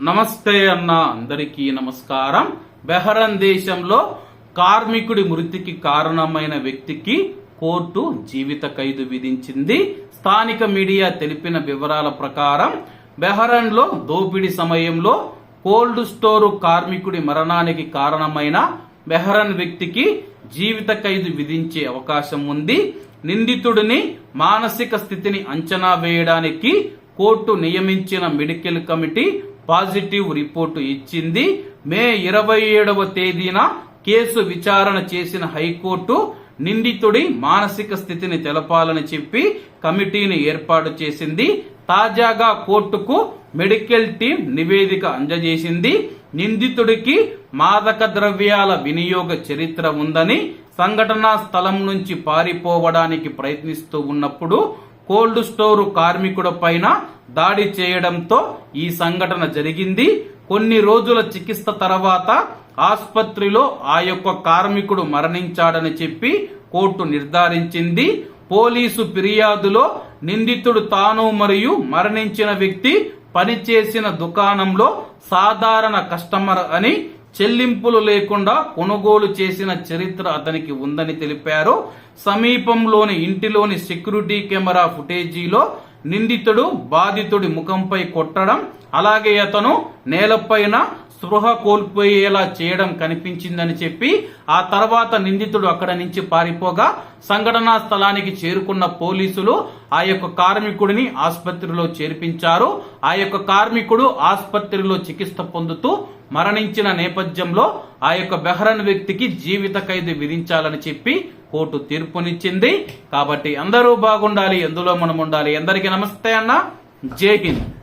నమస్తే అన్న అందరికీ నమస్కారం. బెహరన్ దేశంలో కార్మికుడి మృతికి కారణమైన వ్యక్తికి కోర్టు జీవిత ఖైదు విధించింది. స్థానిక మీడియా తెలిపిన వివరాల ప్రకారం బెహరన్లో దోపిడీ సమయంలో కోల్డ్ స్టోరు కార్మికుడి మరణానికి కారణమైన బెహరన్ వ్యక్తికి జీవిత ఖైదు విధించే అవకాశం ఉంది. నిందితుడిని మానసిక స్థితిని అంచనా వేయడానికి కోర్టు నియమించిన మెడికల్ కమిటీ పాజిటివ్ రిపోర్టు ఇచ్చింది. మే ఇరవై ఏడవ తేదీన కేసు విచారణ చేసిన హైకోర్టు నిందితుడి మానసిక స్థితిని తెలపాలని చెప్పి కమిటీని ఏర్పాటు చేసింది. తాజాగా కోర్టుకు మెడికల్ టీం నివేదిక అందజేసింది. నిందితుడికి మాదక ద్రవ్యాల వినియోగ చరిత్ర ఉందని సంఘటనా స్థలం నుంచి పారిపోవడానికి ప్రయత్నిస్తూ ఉన్నప్పుడు కోల్డ్ స్టోరు కార్మికుడి పైన దాడి చేయడంతో ఈ సంఘటన జరిగింది. కొన్ని రోజుల చికిత్స తర్వాత ఆసుపత్రిలో ఆ యొక్క కార్మికుడు మరణించాడని చెప్పి కోర్టు నిర్ధారించింది. పోలీసు ఫిర్యాదులో నిందితుడు తాను మరియు మరణించిన వ్యక్తి పనిచేసిన దుకాణంలో సాధారణ కస్టమర్ అని చెల్లింపులు లేకుండా కొనుగోలు చేసిన చరిత్ర అతనికి ఉందని తెలిపారు. సమీపంలోని ఇంటిలోని సెక్యూరిటీ కెమెరా ఫుటేజీలో నిందితుడు బాధితుడి ముఖంపై కొట్టడం అలాగే అతను నేలపైన స్పృహ కోల్పోయేలా చేయడం కనిపించిందని చెప్పి ఆ తర్వాత నిందితుడు అక్కడ నుంచి పారిపోగా సంఘటనా స్థలానికి చేరుకున్న పోలీసులు ఆ యొక్క కార్మికుడిని ఆసుపత్రిలో చేర్పించారు. ఆ యొక్క కార్మికుడు ఆసుపత్రిలో చికిత్స పొందుతూ మరణించిన నేపథ్యంలో ఆ యొక్క బెహ్రన్ వ్యక్తికి జీవిత ఖైదు విధించాలని చెప్పి కోర్టు తీర్పునిచ్చింది. కాబట్టి అందరూ బాగుండాలి ఎందులో మనం ఉండాలి? అందరికీ నమస్తే అన్న. జై హింద్.